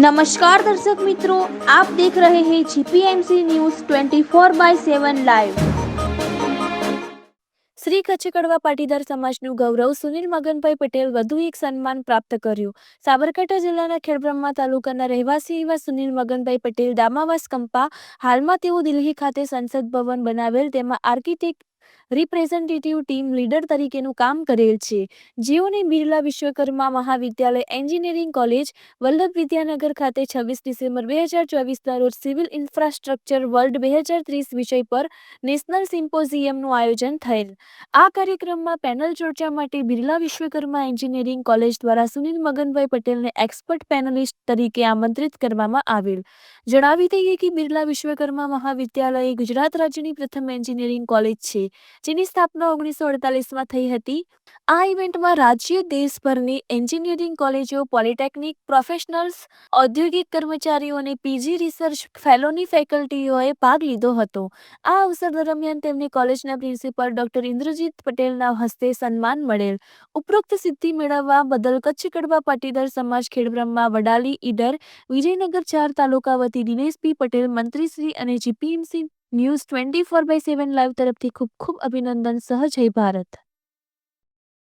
નમસ્કાર દર્શક મિત્રો આપ દેખ રહે હે GPMC news 24 by 7 live Shri Kutch Kadva Patidar સમાજનું ગૌરવ સુનિલ મગનભાઈ પટેલ વધુ એક સન્માન પ્રાપ્ત કર્યું. સાબરકાંઠા જિલ્લાના ખેડબ્રહ્મા તાલુકાના રહેવાસી એવા સુનિલ મગનભાઈ પટેલ, દામાવાસ કંપા, હાલમાં તેઓ દિલ્હી ખાતે સંસદ ભવન બનાવેલ, તેમાં આર્કિટેક્ટ રિપ્રેઝેન્ટેટિવ ટીમ લીડર તરીકેનું કામ કરેલ છે. જેઓને બિરલા વિશ્વકર્મા મહાવિદ્યાલય એન્જિનિયરિંગ કોલેજ, વલ્લભ વિદ્યાનગર ખાતે છવ્વીસ ડિસેમ્બર બે હજાર ચોવીસના રોજ સિવિલ ઇન્ફ્રાસ્ટ્રક્ચર વર્લ્ડ બે હજાર ત્રીસ વિષય પર નેશનલ સિમ્પોઝિયમનું આયોજન થયેલ. આ કાર્યક્રમમાં પેનલ ચર્ચા માટે બિરલા વિશ્વકર્મા એન્જિનિયરિંગ કોલેજ દ્વારા સુનિલ મગનભાઈ પટેલને એક્સપર્ટ પેનલિસ્ટ તરીકે આમંત્રિત કરવામાં આવેલ. જણાવી દઈએ કે બિરલા વિશ્વકર્મા મહાવિદ્યાલય ગુજરાત રાજ્યની પ્રથમ એન્જિનિયરિંગ કોલેજ છે. જેની સ્થાપના ઓગણીસો અડતાલીસમાં થઈ હતી. આ ઇવેન્ટમાં રાજ્ય દેશભરની એન્જિનિયરિંગ કોલેજો, પોલિટેકનિક પ્રોફેશનલ્સ, ઔદ્યોગિક કર્મચારીઓ અને પીજી રિસર્ચ ફેલોની ફેકલ્ટીઓએ ભાગ લીધો હતો. આ અવસર દરમિયાન તેમને કોલેજના પ્રિન્સિપાલ ડોક્ટર ઇન્દ્રજીત પટેલના હસ્તે સન્માન મળેલ. ઉપરોક્ત સિદ્ધિ મેળવવા બદલ કચ્છ કડવા પાટીદાર સમાજ ખેડબ્રહ્મા વડાલી ઈડર, વિજયનગર ચાર તાલુકા વતી દિનેશ પી પટેલ, મંત્રીશ્રી અને GPMC news twenty four by seven live તરફથી ખૂબ ખૂબ અભિનંદન સહ જય ભારત.